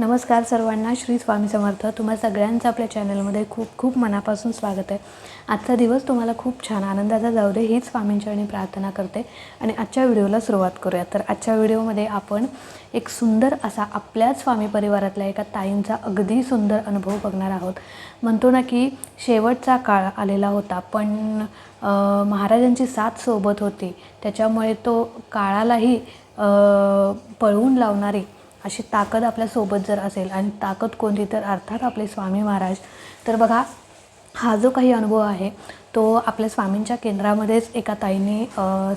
नमस्कार सर्वांना श्री स्वामी समर्थ. तुम्हा सगळ्यांचं आपल्या चॅनलमध्ये खूप खूप मनापासून स्वागत आहे. आजचा दिवस तुम्हाला खूप छान आनंदाचा जाऊ दे हीच स्वामींचरणी प्रार्थना करते. आणि आजच्या व्हिडिओला सुरुवात करूया. तर आजच्या व्हिडिओमध्ये आपण एक सुंदर असा आपल्याच स्वामी परिवारातल्या एका ताईंचा अगदी सुंदर अनुभव बघणार आहोत. म्हणतो ना की शेवटचा काळ आलेला होता पण महाराजांची साथ सोबत होती. त्याच्यामुळे तो काळालाही पळवून लावणारी अशी ताकद आपल्यासोबत जर असेल आणि ताकद कोणती तर अर्थात आपले स्वामी महाराज. तर बघा हा जो काही अनुभव आहे तो आपल्या स्वामींच्या केंद्रामध्येच एका ताईने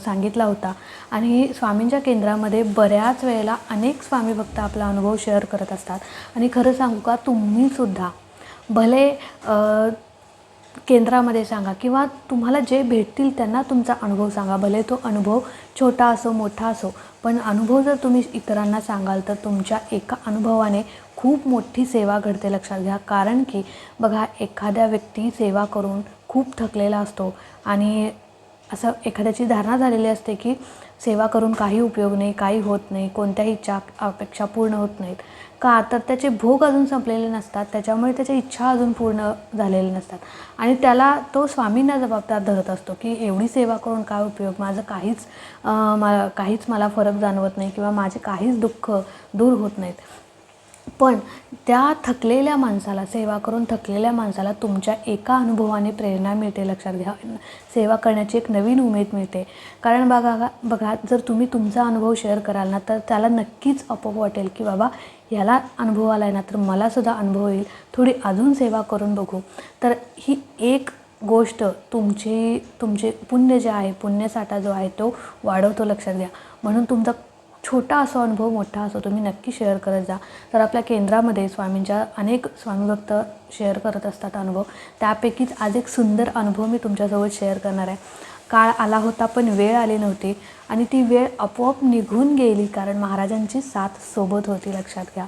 सांगितला होता. आणि स्वामींच्या केंद्रामध्ये बऱ्याच वेळेला अनेक स्वामी भक्त आपला अनुभव शेअर करत असतात. आणि खरं सांगू का तुम्हीसुद्धा भले केंद्रामध्ये सांगा किंवा तुम्हाला जे भेटतील त्यांना तुमचा अनुभव सांगा. भले तो अनुभव छोटा असो मोठा असो पण अनुभव जर तुम्ही इतरांना सांगाल तर तुमच्या एका अनुभवाने खूप मोठी सेवा घडते लक्षात घ्या. कारण की बघा एखाद्या व्यक्ती सेवा करून खूप थकलेला असतो आणि असं एखाद्याची धारणा झालेली असते की सेवा करून काही उपयोग नाही काही होत नाही कोणत्याही इच्छा अपेक्षा पूर्ण होत नाहीत. का? तर त्याचे भोग अजून संपलेले नसतात त्याच्यामुळे त्याच्या इच्छा अजून पूर्ण झालेल्या नसतात. आणि त्याला तो स्वामींना जबाबदार धरत असतो की एवढी सेवा करून काय उपयोग? माझं काहीच मा काहीच मला फरक जाणवत नाही किंवा माझे काहीच दुःख दूर होत नाहीत. पण त्या थकलेल्या माणसाला सेवा करून थकलेल्या माणसाला तुमच्या एका अनुभवाने प्रेरणा मिळते लक्षात घ्या. सेवा करण्याची एक नवीन उमेद मिळते. कारण बघा बघा जर तुम्ही तुमचा अनुभव शेअर कराल ना तर त्याला नक्कीच आपोआप वाटेल की बाबा याला अनुभव आला आहे ना तर मलासुद्धा अनुभव येईल. थोडी अजून सेवा करून बघू. तर ही एक गोष्ट तुमची तुमचे पुण्य जे आहे पुण्यसाठा जो आहे तो वाढवतो लक्षात घ्या. म्हणून तुमचा छोटा असो अनुभव मोठा असो तुम्ही नक्की शेअर करत जा. तर आपल्या केंद्रामध्ये स्वामींच्या अनेक स्वामीभक्त शेअर करत असतात अनुभव. त्यापैकीच आज एक सुंदर अनुभव मी तुमच्यासोबत शेअर करणार आहे. काळ आला होता पण वेळ आली नव्हती आणि ती वेळ आपोआप निघून गेली कारण महाराजांची साथ सोबत होती लक्षात घ्या.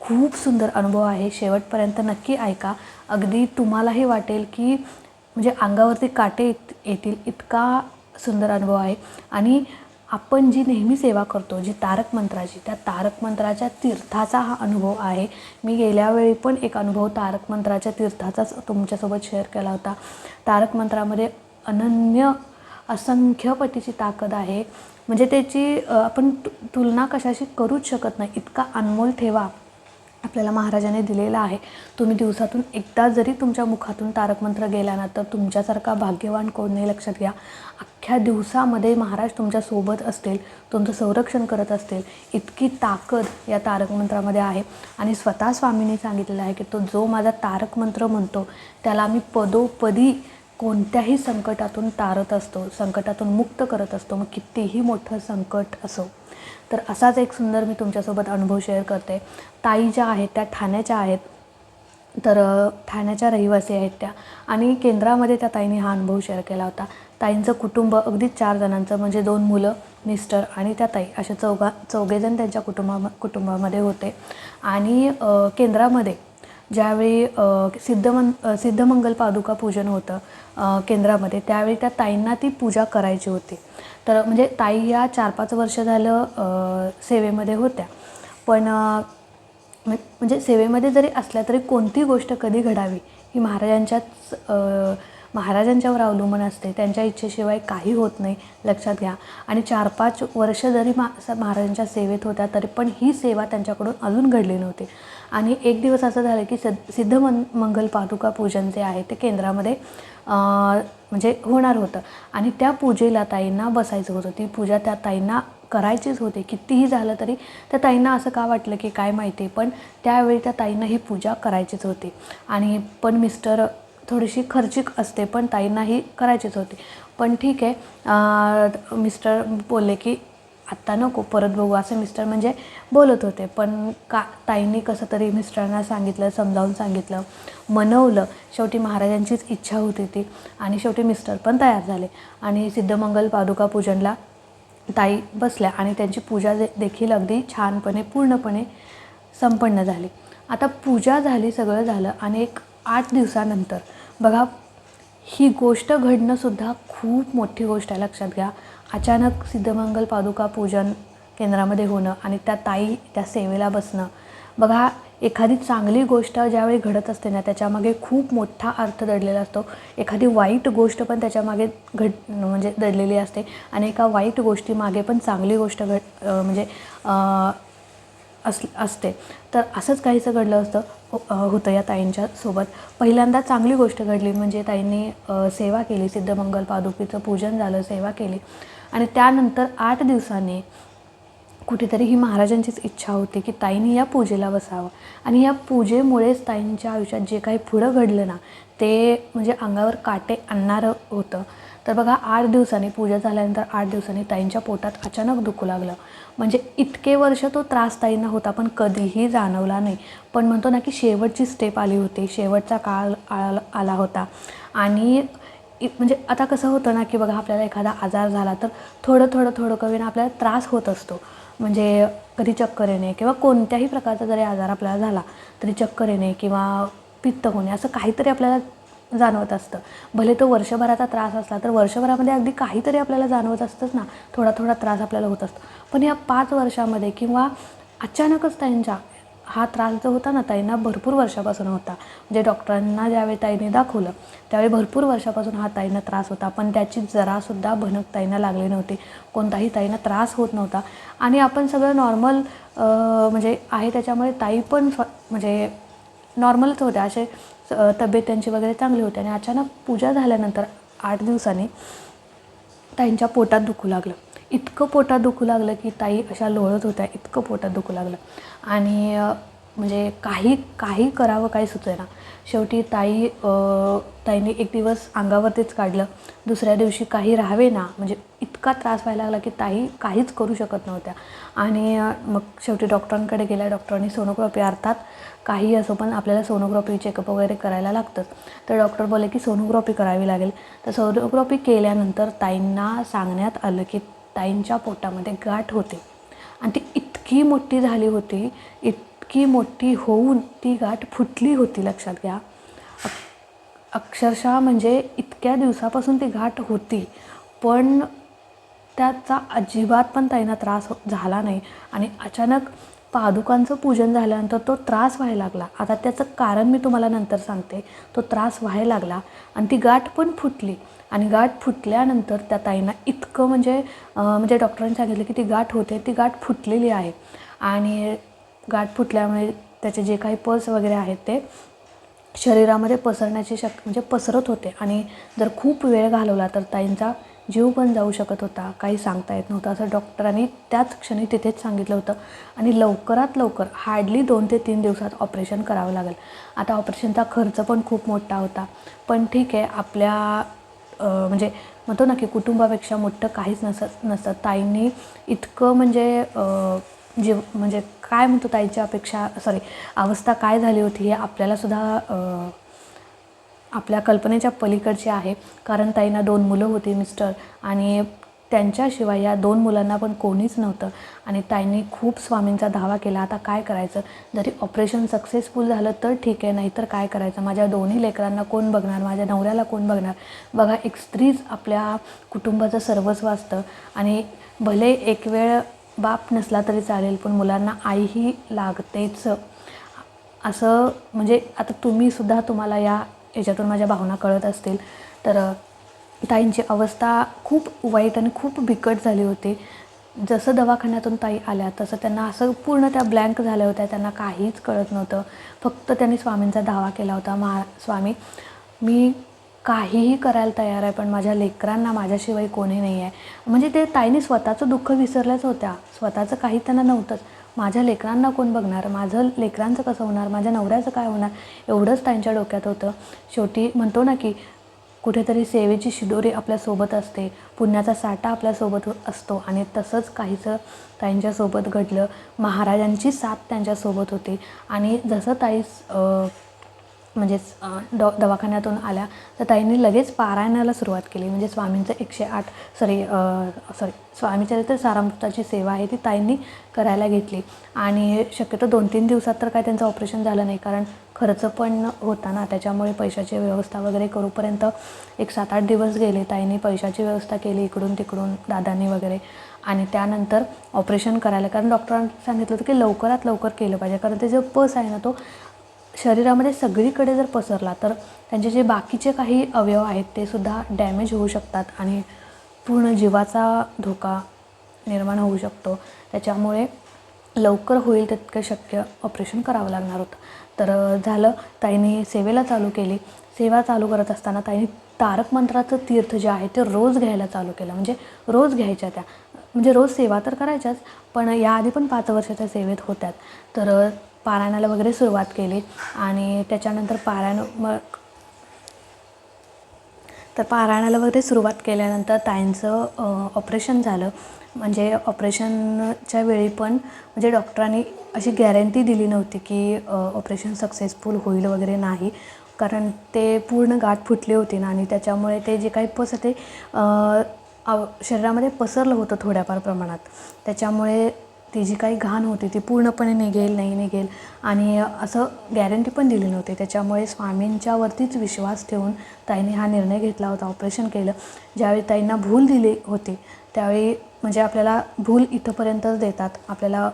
खूप सुंदर अनुभव आहे. शेवटपर्यंत नक्की ऐका. अगदी तुम्हालाही वाटेल की म्हणजे अंगावरती काटे येत येतील. इतका सुंदर अनुभव आहे. आणि आपण जी नेहमी सेवा करतो जी तारक मंत्राची त्या तारक मंत्राच्या तीर्थाचा हा अनुभव आहे. मी गेल्या वेळी पण एक अनुभव तारक मंत्राच्या तीर्थाचाच तुमच्यासोबत शेअर केला होता. तारक मंत्रामध्ये अनन्य असंख्य पटीची ताकद आहे. म्हणजे त्याची आपण तु तुलना कशाशी करूच शकत नाही. इतका अनमोल ठेवा. आपल्याला महाराजाने दिलेला आहे. तुम्ही दिवसातून एकदा जरी तुमच्या मुखातून तारक मंत्र गेला ना तर तुमच्यासारखा भाग्यवान कोण नाही लक्षात घ्या. अख्ख्या दिवसामध्ये महाराज तुमच्यासोबत असतील तुमचं संरक्षण करत असतील. इतकी ताकद या तारक मंत्रामध्ये आहे. आणि स्वतः स्वामींनी सांगितलेलं आहे की तो जो माझा तारक मंत्र म्हणतो त्याला मी पदोपदी कोणत्याही संकटातून तारत असतो संकटातून मुक्त करत असतो. मग कितीही मोठं संकट असो तर असाच एक सुंदर मी तुमच्यासोबत अनुभव शेअर करते. ताई ज्या आहेत त्या ठाण्याच्या आहेत तर ठाण्याच्या रहिवासी आहेत त्या. आणि केंद्रामध्ये त्या ताईने हा अनुभव शेअर केला होता. ताईंचं कुटुंब अगदी चार जणांचं म्हणजे दोन मुलं मिस्टर आणि त्या ताई अशा चौघा चौघेजण त्यांच्या कुटुंबा कुटुंबामध्ये होते. आणि केंद्रामध्ये ज्यावेळी अ, सिद्धमन सिद्धमंगल पादुका पूजन होतं केंद्रामध्ये त्यावेळी त्या ताईंना ती पूजा करायची होती. तर म्हणजे ताई या चार पाच वर्ष झालं सेवेमध्ये होत्या. पण म्हणजे सेवेमध्ये जरी असल्या तरी कोणती गोष्ट कधी घडावी ही महाराजांच्याच महाराजांच्यावर अवलंबून असते. त्यांच्या इच्छेशिवाय काही होत नाही. लक्षात घ्या. आणि चार पाच वर्ष जरी मा महाराजांच्या सेवेत होत्या तरी पण ही सेवा त्यांच्याकडून अजून घडली नव्हती. आणि एक दिवस असं झालं की सद सिद्ध मन मंगल पादुका पूजन जे आहे ते केंद्रामध्ये म्हणजे होणार होतं. आणि त्या पूजेला ताईंना बसायचं होतं. ती पूजा त्या ताईंना करायचीच होते. कितीही झालं तरी त्या ताईंना असं का वाटलं की काय माहिती पण त्यावेळी त्या ताईंना ही पूजा करायचीच होती. आणि पण मिस्टर थोडीशी खर्चिक असते पण ताईंना ही करायचीच होती. पण ठीक आहे मिस्टर बोलले की आत्ता नको परत बघू असं मिस्टर म्हणजे बोलत होते. पण का ताईंनी कसं तरी मिस्टरांना सांगितलं समजावून सांगितलं मनवलं. शेवटी महाराजांचीच इच्छा होती ती आणि शेवटी मिस्टर पण तयार झाले. आणि सिद्धमंगल पादुका पूजनला ताई बसल्या आणि त्यांची पूजा दे देखील अगदी छानपणे पूर्णपणे संपन्न झाली. आता पूजा झाली सगळं झालं आणि एक आठ दिवसानंतर बघा ही गोष्ट घडणंसुद्धा खूप मोठी गोष्ट आहे लक्षात घ्या. अचानक सिद्धमंगल पादुका पूजन केंद्रामध्ये होणं आणि त्या ताई त्या सेवेला बसणं. बघा एखादी चांगली गोष्ट ज्यावेळी घडत असते ना त्याच्यामागे खूप मोठा अर्थ दडलेला असतो. एखादी वाईट गोष्ट पण त्याच्यामागे घड म्हणजे दडलेली असते आणि एका वाईट गोष्टीमागे पण चांगली गोष्ट घड म्हणजे अस असते. तर असंच काहीचं घडलं असतं हो, होतं या ताईंच्या सोबत. पहिल्यांदा चांगली गोष्ट घडली म्हणजे ताईंनी सेवा केली सिद्धमंगल पादुकीचं पूजन झालं सेवा केली. आणि त्यानंतर आठ दिवसांनी कुठेतरी ही महाराजांचीच इच्छा होती की ताईंनी या पूजेला बसावं. आणि या पूजेमुळेच ताईंच्या आयुष्यात जे काही पुढं घडलं ना ते म्हणजे अंगावर काटे आणणारं होतं. तर बघा आठ दिवसांनी पूजा झाल्यानंतर आठ दिवसांनी ताईंच्या पोटात अचानक दुखू लागलं. म्हणजे इतके वर्ष तो त्रास ताईंना होता पण कधीही जाणवला नाही. पण म्हणतो ना की शेवटची स्टेप आली होती शेवटचा काळ आला आला होता. आणि इ- म्हणजे आता कसं होतं ना की बघा आपल्याला एखादा आजार झाला तर थोडं थोडं थोडं कमी ना आपल्याला त्रास होत असतो. म्हणजे कधी चक्कर येणे किंवा कोणत्याही प्रकारचा जरी आजार आपल्याला झाला तरी चक्कर येणे किंवा पित्त होणे असं काहीतरी आपल्याला जाणवत असतं. भले तो वर्षभराचा त्रास असला तर वर्षभरामध्ये अगदी काहीतरी आपल्याला जाणवत असतंच ना. थोडा थोडा त्रास आपल्याला होत असतो. पण या पाच वर्षामध्ये किंवा अचानकच त्यांच्या हा त्रास जो होता ना ताईंना भरपूर वर्षापासून होता. म्हणजे डॉक्टरांना ज्यावेळी ताईने दाखवलं त्यावेळी भरपूर वर्षापासून हा ताईंना त्रास होता. पण त्याची जरासुद्धा भनक ताईंना लागली नव्हती. कोणताही ताईंना त्रास होत नव्हता. आणि आपण सगळं नॉर्मल म्हणजे आहे त्याच्यामुळे ताई पण म्हणजे नॉर्मलच होत्या. असे तब्येत त्यांची वगैरे चांगली होती आणि अचानक पूजा झाल्यानंतर आठ दिवसांनी ताईंच्या पोटात दुखू लागलं. इतकं पोटात दुखू लागलं की ताई अशा लोळत होत्या इतकं पोटात दुखू लागलं. आणि म्हणजे काही काही करावं काही सुचेना. शेवटी ताई ताईंनी ताईने एक दिवस अंगावरतीच काढलं. दुसऱ्या दिवशी काही राहावे ना म्हणजे इतका त्रास व्हायला लागला की ताई काहीच करू शकत नव्हत्या. आणि मग शेवटी डॉक्टरांकडे गेल्या. डॉक्टरांनी सोनोग्राफी अर्थात काही असो पण आपल्याला सोनोग्राफी चेकअप वगैरे करायला लागतं तर डॉक्टर बोलले की सोनोग्राफी करावी लागेल. तर सोनोग्राफी केल्यानंतर ताईंना सांगण्यात आलं की ताईंच्या पोटामध्ये गाठ होते. आणि ती इतकी मोठी झाली होती इत इतकी मोठी होऊन ती गाठ फुटली होती लक्षात घ्या. अक्षरशः म्हणजे इतक्या दिवसापासून ती गाठ होती पण त्याचा अजिबात पण ताईंना त्रास हो- झाला नाही. आणि अचानक पादुकांचं पूजन झाल्यानंतर तो त्रास व्हायला लागला. आता त्याचं कारण मी तुम्हाला नंतर सांगते. तो त्रास व्हायला लागला आणि ती गाठ पण फुटली. आणि गाठ फुटल्यानंतर त्या ताईंना इतकं म्हणजे म्हणजे डॉक्टरांनी सांगितलं की ती गाठ होते ती गाठ फुटलेली आहे. आणि गाठ फुटल्यामुळे त्याचे जे काही पल्स वगैरे आहेत ते शरीरामध्ये पसरण्याची शक म्हणजे पसरत होते. आणि जर खूप वेळ घालवला तर ताईंचा जीव पण जाऊ शकत होता काही सांगता येत नव्हतं. असं डॉक्टरांनी त्याच क्षणी तिथेच सांगितलं होतं. आणि लवकरात लवकर हार्डली दोन ते तीन दिवसात ऑपरेशन करावं लागेल. आता ऑपरेशनचा खर्च पण खूप मोठा होता. पण ठीक आहे आपल्या म्हणजे म्हणतो ना की कुटुंबापेक्षा मोठं काहीच नसत नसतं. ताईंनी इतकं म्हणजे जीव म्हणजे काय म्हणतो ताईची अपेक्षा सॉरी अवस्था काय झाली होती हे आपल्यालासुद्धा आपल्या कल्पनेच्या पलीकडची आहे. कारण ताईंना दोन मुलं होती मिस्टर आणि त्यांच्याशिवाय या दोन मुलांना पण कोणीच नव्हतं. आणि ताईंनी खूप स्वामींचा धावा केला. आता काय करायचं? जरी ऑपरेशन सक्सेसफुल झालं तर ठीक आहे नाहीतर काय करायचं? माझ्या दोन्ही लेकरांना कोण बघणार? माझ्या नवऱ्याला कोण बघणार? बघा एक स्त्रीच आपल्या कुटुंबाचं सर्वस्व असतं. आणि भले एक वेळ बाप नसला तरी चालेल पण मुलांना आईही लागतेच. असं म्हणजे आता तुम्हीसुद्धा तुम्हाला या याच्यातून माझ्या भावना कळत असतील. तर ताईंची अवस्था खूप वाईट आणि खूप बिकट झाली होती. जसं दवाखान्यातून ताई आल्या तसं त्यांना असं पूर्ण त्या ब्लँक झाल्या होत्या त्यांना काहीच कळत नव्हतं. फक्त त्यांनी स्वामींचा धावा केला होता महा स्वामी मी काहीही करायला तयार आहे पण माझ्या लेकरांना माझ्याशिवाय कोणी नाही आहे. म्हणजे ते ताईने स्वतःचं दुःख विसरल्याच होत्या. स्वतःचं काही त्यांना नव्हतंच. माझ्या लेकरांना कोण बघणार? माझं लेकरांचं कसं होणार? माझ्या नवऱ्याचं काय होणार? एवढंच त्यांच्या डोक्यात होतं. शेवटी म्हणतो ना की कुठेतरी सेवेची शिदोरी आपल्यासोबत असते. पुण्याचा साठा आपल्यासोबत असतो. आणि तसंच काहीचं ताईंच्यासोबत घडलं. महाराजांची साथ त्यांच्यासोबत होती. आणि जसं ताईस म्हणजेच डॉ ड दवाखान्यातून आल्या. तर ताईंनी लगेच पारायणाला सुरुवात केली. म्हणजे स्वामींचं एकशे आठ सॉरी सॉरी स्वामीचरित्र सारामृताची सेवा आहे ती ताईंनी करायला घेतली. आणि शक्यतो दोन तीन दिवसात तर काय त्यांचं ऑपरेशन झालं नाही. कारण खर्च पण होता ना त्याच्यामुळे पैशाची व्यवस्था वगैरे करूपर्यंत एक सात आठ दिवस गेले. ताईंनी पैशाची व्यवस्था केली इकडून तिकडून दादांनी वगैरे. आणि त्यानंतर ऑपरेशन करायला कारण डॉक्टरांनी सांगितलं होतं की लवकरात लवकर केलं पाहिजे. कारण ते जो पस आहे ना तो शरीरामध्ये सगळीकडे जर पसरला तर त्यांचे जे बाकीचे काही अवयव आहेत ते सुद्धा डॅमेज होऊ शकतात आणि पूर्ण जीवाचा धोका निर्माण होऊ शकतो. त्याच्यामुळे लवकर होईल तितकं शक्य ऑपरेशन करावं लागणार होतं. तर झालं. ताईने सेवेला चालू केली. सेवा चालू करत असताना ताईने तारक मंत्राचं तीर्थ जे आहे ते रोज घ्यायला चालू केलं. म्हणजे रोज घ्यायच्या त्या. म्हणजे रोज सेवा तर करायच्याच पण याआधी पण पाच वर्षाच्या सेवेत होत्यात. तर पारायणाला वगैरे सुरुवात केली आणि त्याच्यानंतर पारायण मग तर पारायणाला वगैरे सुरुवात केल्यानंतर ताईंचं ऑपरेशन झालं. म्हणजे ऑपरेशनच्या वेळी पण म्हणजे डॉक्टरांनी अशी गॅरंटी दिली नव्हती की ऑपरेशन सक्सेसफुल होईल वगैरे नाही. कारण ते पूर्ण गाठ फुटली होती ना आणि त्याच्यामुळे ते जे काही पस ते शरीरामध्ये पसरलं होतं थोड्याफार प्रमाणात. त्याच्यामुळे ती जी काही घाण होती ती पूर्णपणे निघेल नाही निघेल. आणि असं गॅरंटी पण दिली नव्हती. त्याच्यामुळे स्वामींच्यावरतीच विश्वास ठेवून ताईने हा निर्णय घेतला होता ऑपरेशन केलं. ज्यावेळी ताईंना भूल दिली होती त्यावेळी म्हणजे आपल्याला भूल इथंपर्यंतच देतात. आपल्याला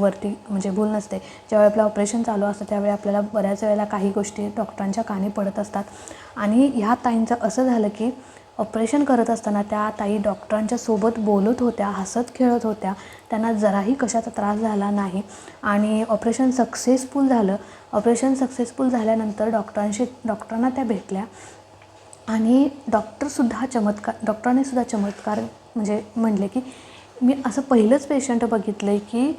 वरती म्हणजे भूल नसते. ज्यावेळी आपलं ऑपरेशन चालू असतं त्यावेळी आपल्याला बऱ्याच वेळेला काही गोष्टी डॉक्टरांच्या कानी पडत असतात. आणि ह्या ताईंचं असं झालं की ऑपरेशन करत असताना त्या ताई डॉक्टरांच्या सोबत बोलत होत्या हसत खेळत होत्या. त्यांना जराही कशाचा त्रास झाला नाही. आणि ऑपरेशन सक्सेसफुल झालं. ऑपरेशन सक्सेसफुल झाल्यानंतर डॉक्टरांशी डॉक्टरांना त्या भेटल्या. आणि डॉक्टरसुद्धा चमत्कार डॉक्टरांनी सुद्धा चमत्कार म्हणजे म्हणले की मी असं पहिलंच पेशंट बघितलं आहे की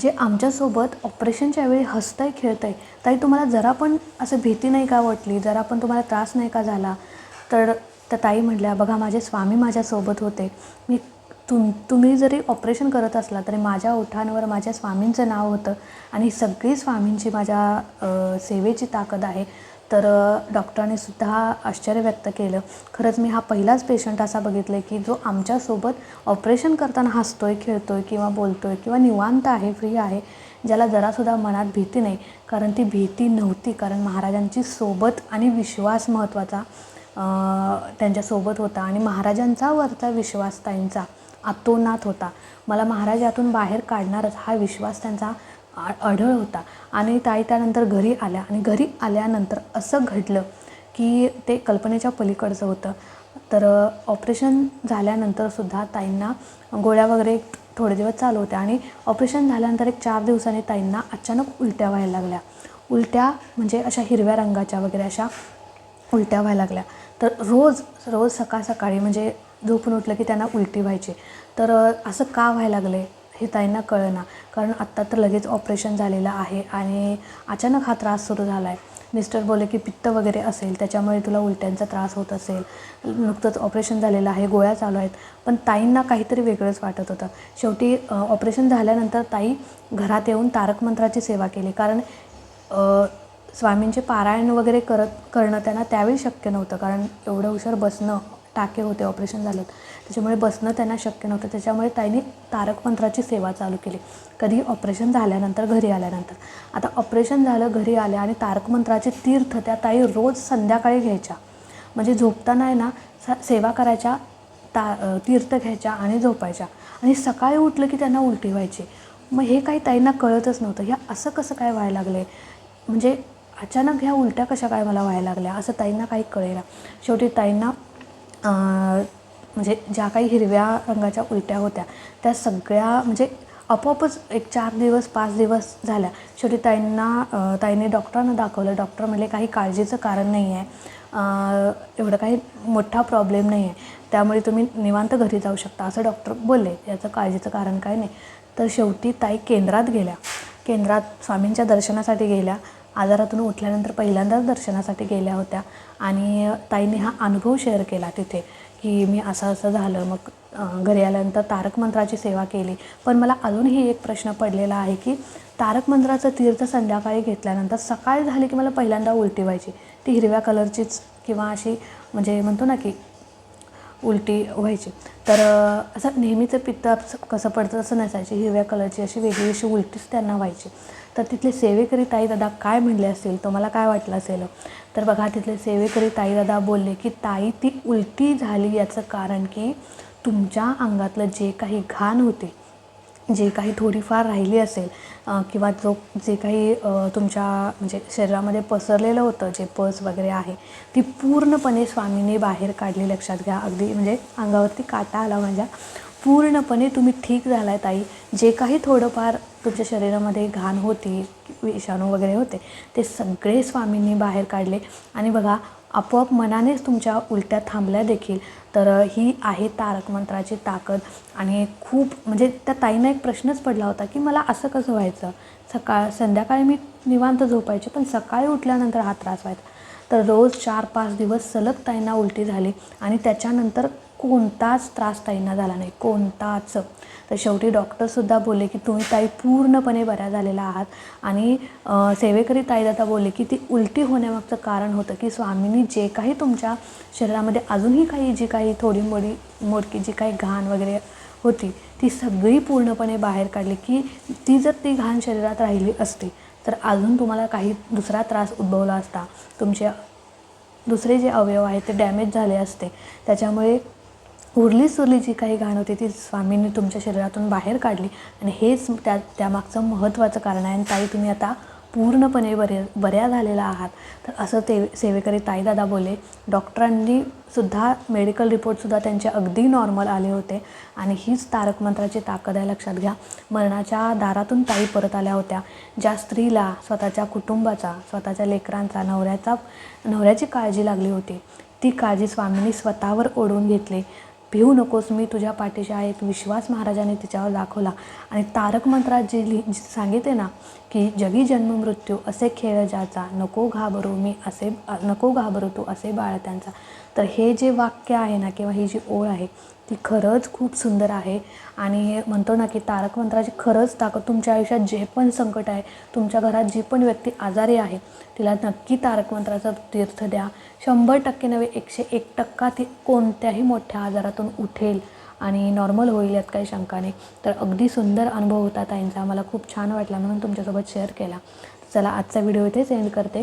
जे आमच्यासोबत ऑपरेशनच्या वेळी हसत आहे खेळत आहे ताई तुम्हाला जरा पण असं भीती नाही का वाटली? जरा पण तुम्हाला त्रास नाही का झाला? तर तर ताई म्हटल्या बघा माझे स्वामी माझ्यासोबत होते. मी तुम तुम्ही जरी ऑपरेशन करत असला तरी माझ्या ओठांवर माझ्या स्वामींचं नाव होतं आणि सगळी स्वामींची माझ्या सेवेची ताकद आहे. तर डॉक्टरांनी सुद्धा आश्चर्य व्यक्त केलं. खरंच मी हा पहिलाच पेशंट असा बघितला आहे की जो आमच्यासोबत ऑपरेशन करताना हसतोय खेळतोय किंवा बोलतोय किंवा निवांत आहे फ्री आहे ज्याला जरासुद्धा मनात भीती नाही. कारण ती भीती नव्हती. कारण महाराजांची सोबत आणि विश्वास महत्त्वाचा त्यांच्यासोबत होता आणि महाराजांचा वरचा विश्वास त्यांचा अतोनात होता. मला महाराज यातून बाहेर काढणारच हा विश्वास त्यांचा आ- आढळ होता. आणि ताई त्यानंतर घरी आल्या आणि घरी आल्यानंतर असं घडलं की ते कल्पनेच्या पलीकडचं होतं. तर ऑपरेशन झाल्यानंतरसुद्धा ताईंना गोळ्या वगैरे थोडे दिवस चालू होत्या आणि ऑपरेशन झाल्यानंतर एक चार दिवसांनी ताईंना अचानक उलट्या व्हायला लागल्या. उलट्या म्हणजे अशा हिरव्या रंगाच्या वगैरे अशा उलट्या व्हायला लागल्या. तर रोज रोज सकाळ सकाळी म्हणजे झोपून उठलं की त्यांना उलटी व्हायची. तर असं का व्हायला लागले हे ताईंना कळना. कारण आत्ता तर लगेच ऑपरेशन झालेलं आहे आणि अचानक हा त्रास सुरू झाला आहे मिस्टर बोलले की पित्त वगैरे असेल त्याच्यामुळे तुला उलट्यांचा त्रास होत असेल. नुकतंच ऑपरेशन झालेलं आहे गोळ्या चालू आहेत. पण ताईंना काहीतरी वेगळंच वाटत होतं. शेवटी ऑपरेशन झाल्यानंतर ताई घरात येऊन तारक मंत्राची सेवा केली. कारण स्वामींचे पारायण वगैरे करत करणं त्यांना त्यावेळी शक्य नव्हतं. कारण एवढं हुशार बसणं टाके होते ऑपरेशन झालं. त्याच्यामुळे बसणं त्यांना शक्य नव्हतं. त्याच्यामुळे त्यांनी तारक मंत्राची सेवा चालू केली. कधी ऑपरेशन झाल्यानंतर घरी आल्यानंतर. आता ऑपरेशन झालं घरी आल्या आणि तारक मंत्राचे तीर्थ त्या ताई रोज संध्याकाळी घ्यायच्या. म्हणजे झोपताना आहे ना सेवा करायच्या ता तीर्थ घ्यायच्या आणि झोपायच्या. आणि सकाळी उठलं की त्यांना उलटी व्हायची. मग हे काही ताईंना कळतच नव्हतं. ह्या असं कसं काय व्हायला लागले म्हणजे अचानक ह्या उलट्या कशा काय मला व्हायला लागल्या? असं ताईंना काही कळेना. शेवटी ताईंना म्हणजे ज्या काही हिरव्या रंगाच्या उलट्या होत्या त्या सगळ्या म्हणजे आपोआपच एक चार दिवस पाच दिवस झाल्या. शेवटी ताईंना ताईने डॉक्टरांना दाखवलं. डॉक्टर म्हणले काही काळजीचं कारण नाही आहे एवढं काही मोठा प्रॉब्लेम नाही आहे त्यामुळे तुम्ही निवांत घरी जाऊ शकता. असं डॉक्टर बोलले. याचं काळजीचं कारण काय नाही. तर शेवटी ताई केंद्रात गेल्या. केंद्रात स्वामींच्या दर्शनासाठी गेल्या. आजारातून उठल्यानंतर पहिल्यांदाच दर्शनासाठी गेल्या होत्या. आणि ताईने हा अनुभव शेअर केला तिथे की मी असं असं झालं मग घरी आल्यानंतर तारक मंत्राची सेवा केली. पण मला अजूनही एक प्रश्न पडलेला आहे की तारक मंत्राचं तीर्थ संध्याकाळी घेतल्यानंतर सकाळी झाली की मला पहिल्यांदा उलटी व्हायची? ती हिरव्या कलरचीच किंवा अशी म्हणजे म्हणतो ना की उलटी व्हायची. तर असं नेहमीचं पित्त असं कसं पडतं तसं नसायची. हिरव्या कलरची अशी वेगळी अशी उलटीच त्यांना व्हायची. तर तिथले सेवेकरी ताईदादा काय म्हणले असेल तुम्हाला काय वाटलं असेल? तर बघा तिथले सेवेकरी ताई दादा बोलले की ताई ती उलटी झाली याचं कारण की तुमच्या अंगातलं जे काही घाण होते जे काही थोडीफार राहिली असेल किंवा जो जे काही तुमच्या म्हणजे शरीरामध्ये पसरलेलं होतं जे पस वगैरे आहे ती पूर्णपणे स्वामीने बाहेर काढली लक्षात घ्या. अगदी म्हणजे अंगावरती काटा आला माझ्या. पूर्णपणे तुम्ही ठीक झालाय ताई. जे काही थोडंफार तुमच्या शरीरामध्ये घाण होती विषाणू वगैरे होते ते सगळे स्वामींनी बाहेर काढले. आणि बघा आपोआप मनानेच तुमच्या उलट्या थांबल्या देखील. तर ही आहे तारक मंत्राची ताकद. आणि खूप म्हणजे त्या ताईंना एक प्रश्नच पडला होता की मला असं कसं व्हायचं? सकाळ संध्याकाळी मी निवांत झोपायचे पण सकाळी उठल्यानंतर हा त्रास व्हायचा. तर रोज चार पाच दिवस सलग ताईंना उलटी झाली. आणि त्याच्यानंतर कोणताच त्रास ताईंना झाला नाही कोणताच. तर शेवटी डॉक्टरसुद्धा बोलले की तुम्ही ताई पूर्णपणे बऱ्या झालेला आहात. आणि सेवेकरी ताईदाता बोलले की ती उलटी होण्यामागचं कारण होतं की स्वामींनी जे काही तुमच्या शरीरामध्ये अजूनही काही जी काही थोडी मोडी मोडकी जी काही घाण वगैरे होती ती सगळी पूर्णपणे बाहेर काढली की ती जर ती घाण शरीरात राहिली असती तर अजून तुम्हाला काही दुसरा त्रास उद्भवला असता. तुमचे दुसरे जे अवयव आहेत ते डॅमेज झाले असते. त्याच्यामुळे उरली सुरली जी काही घाण होती ती स्वामींनी तुमच्या शरीरातून बाहेर काढली. आणि हेच त्या त्यामागचं महत्त्वाचं कारण आहे. आणि ताई तुम्ही आता पूर्णपणे बरे बऱ्या झालेला आहात. तर असं ते सेवेकरी ताईदादा बोले डॉक्टरांनी सुद्धा मेडिकल रिपोर्टसुद्धा त्यांचे अगदी नॉर्मल आले होते. आणि हीच तारक मंत्राची ताकद आहे लक्षात घ्या. मरणाच्या दारातून ताई परत आल्या होत्या. ज्या स्त्रीला स्वतःच्या कुटुंबाचा स्वतःच्या लेकरांचा नवऱ्याचा नवऱ्याची काळजी लागली होती ती काळजी स्वामींनी स्वतःवर ओढून घेतली. भिवू नकोस मी तुझ्या पाठीशी आहे. एक विश्वास महाराजाने तिच्यावर दाखवला. आणि तारक मंत्रात जे लिहि सांगितले ना की जगी जन्म मृत्यू असे खेळ ज्याचा नको घाबरू मी असे नको घाबरू तू असे बाळ त्यांचा. तर हे जे वाक्य आहे ना किंवा ही जी ओळ आहे ती खरंच खूप सुंदर आहे. आणि म्हणतो ना की तारक मंत्राची खरंच ताकद तुमच्या आयुष्यात जे पण संकट आहे तुमच्या घरात जी पण व्यक्ती आजारी आहे तिला नक्की तारक मंत्राचा तीर्थ द्या. शंभर टक्के नव्हे एकशे एक टक्का ती कोणत्याही मोठ्या आजारातून उठेल आणि नॉर्मल होईल यात काही शंका नाही. तर अगदी सुंदर अनुभव होता ताईंचा. मला खूप छान वाटला म्हणून तुमच्यासोबत शेअर केला. चला आजचा व्हिडिओ इथेच एंड करते.